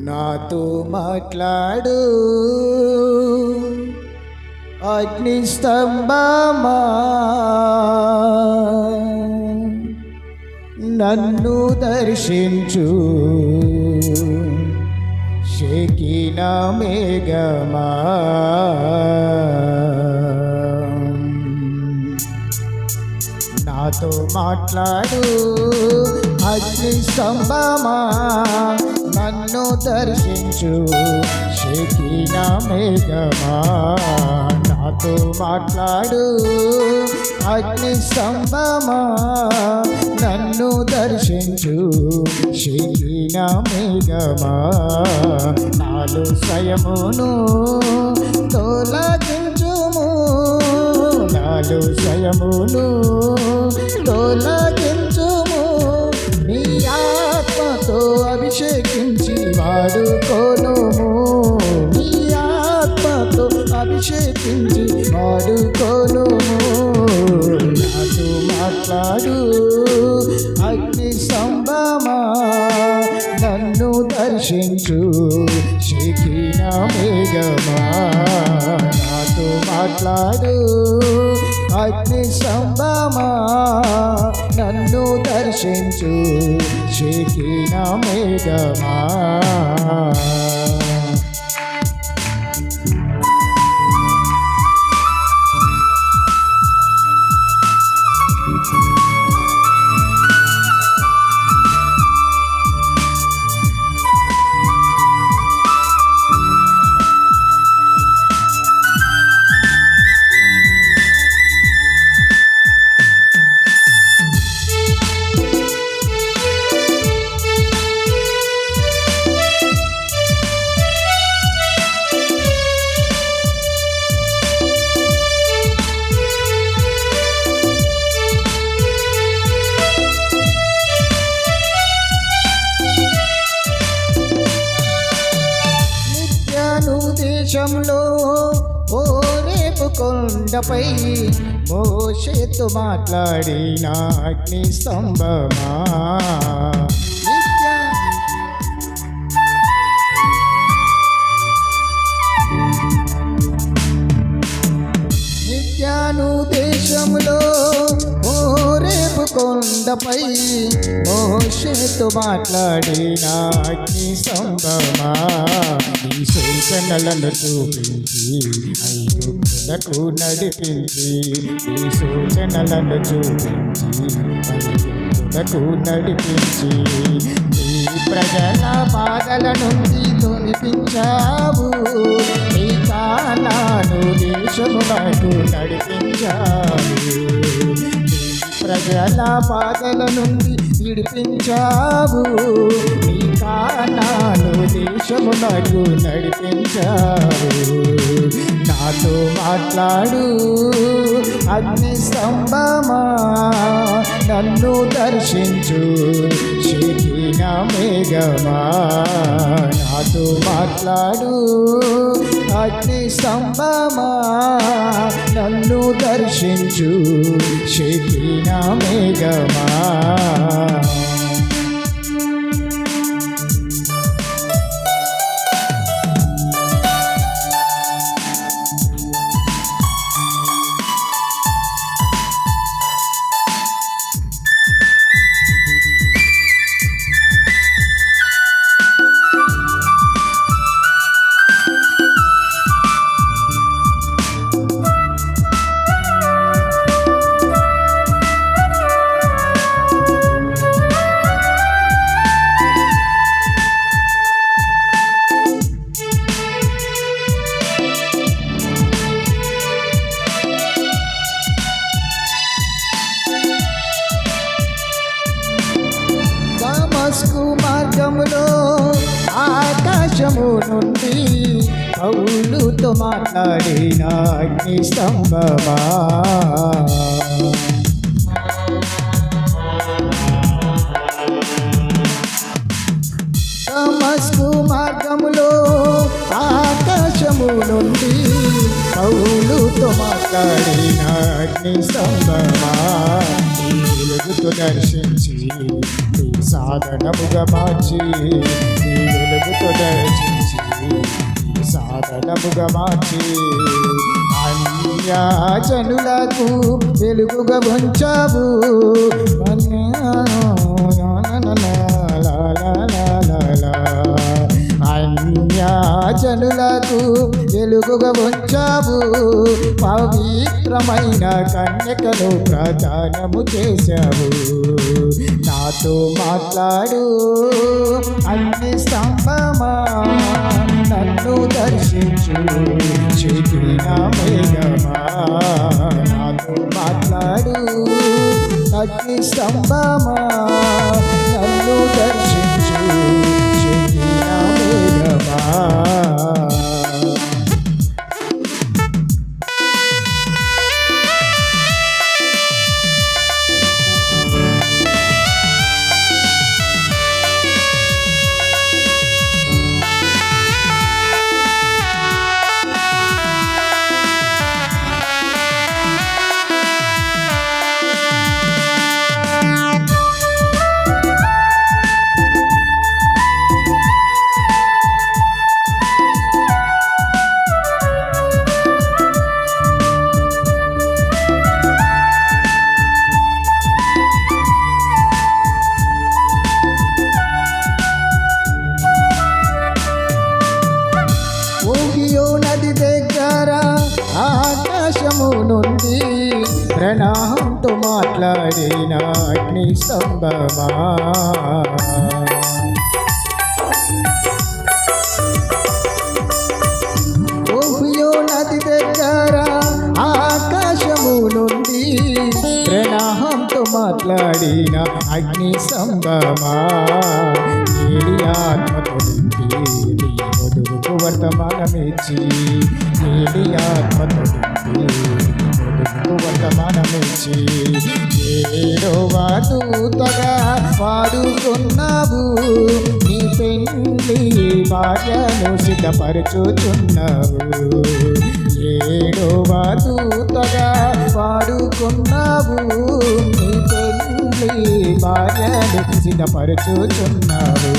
నాతో మాట్లాడు. అగ్నిస్తంభమా నన్ను దర్శించు. షేకిన మేఘమా. నాతో మాట్లాడు. అగ్ని స్తంభమా. నన్ను దర్శించు. షేకిన మేఘమా నాతో మాట్లాడు. అగ్ని స్తంభమా నన్ను దర్శించు. షేకిన మేఘమా నాలో స్వయమును తోలగించుము. నాలో స్వయమును తోలగి అభిషేకించి వాడుకోనుము నీ ఆత్మతో అభిషేకించి వాడుకోనుము నాతో మాట్లాడు అగ్ని సంభమా నన్ను దర్శించు శిఖిన మేఘమా? నాతో మాట్లాడు. అగ్ని సంభమా నన్ను దర్శించు. శిఖిన మేఘమా. కొండపై మోషేతు మాట్లాడిన అగ్ని స్తంభమా నిత్యాను దేశంలో కొండపై మోషేతో మాట్లాడిన అగ్ని సంభమా నీ సూచనలను చూపించి ఐగుప్తులకు నడిపించి నీ సూచనలను చూపించి ఐగుప్తులకు నడిపించి నీ ప్రజల బాధల నుండి తొలిపించావు నీ కానాను దేశమునకు నడిపించావు. ప్రజల బాధల నుండి విడిపించావు. నీ కారణాలు దేశమునకు నడిపించావు. నాతో మాట్లాడు అగ్ని స్తంభమా నన్ను దర్శించు. శిఖిన మేఘమా నాతో మాట్లాడు అగ్ని స్తంభమా? నన్ను దర్శించు శక్తి నా మేఘమా నుండి పౌలుతో మాట్లాడిన అగ్ని స్తంభమా దమస్కు మార్గములో ఆకాశము నుండి పౌలుతో మాట్లాడిన అగ్ని స్తంభమా వెలుగుతో దర్శించి సాధనముగా మార్చి వెలుగుతో దర్శించి సాధనముగా మార్చి అన్యాచనులకు వెలుగుగా ఉంచావు. అన్యాచనులకు వెలుగుగా ఉంచావు. పవిత్రమైన కన్యకను ప్రదానము చేశావు. నాతో మాట్లాడు. అన్ని స్తంభమా నన్ను దర్శించు. చిగిన మేఘమా నాతో మాట్లాడు. అగ్ని స్తంభమా నన్ను దర్శించు. చిగిన మేఘమా. ప్రణామంతో మాట్లాడిన అగ్ని స్తంభమా? ఊగియో నది దగ్గర ఆకాశము నుండి ప్రణామంతో మాట్లాడిన అగ్ని స్తంభమా? ఏలి ఆత్మతో వర్తమానమిచ్చి ఆత్మతో వర్తమానమిచ్చి ఏడవ దూతగా వాడుకున్నావు నీ పెళ్ళి భార్యను సిద్ధపరచుచున్నావు. ఏడవ దూతగా వాడుకున్నావు నీ పెళ్ళి భార్యను సిద్ధపరచుచున్నావు.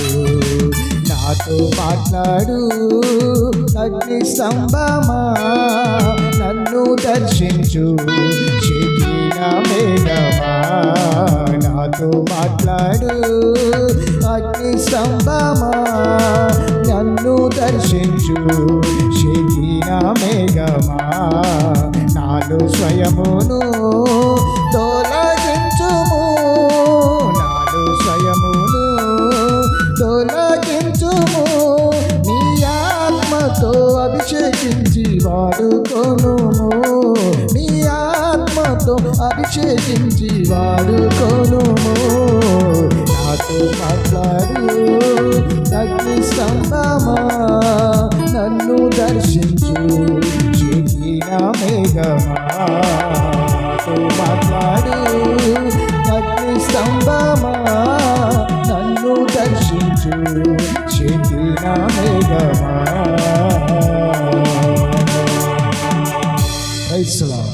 నాతో మాట్లాడు అగ్ని స్తంభమా? నన్ను దర్శించు. నాతో మాట్లాడు. అగ్ని స్తంభమా నన్ను దర్శించు. శకిన మేఘమా నాలో స్వయమును వాడుకొను నీ ఆత్మతో అభిషేకించి వాడుకొను నాతో మాట్లాడు అగ్ని స్తంభమా. నన్ను దర్శించు చిన్న మేఘమా. మాట్లాడు అగ్ని స్తంభమా. నన్ను దర్శించు చిన్న మేఘమా. It's Islam.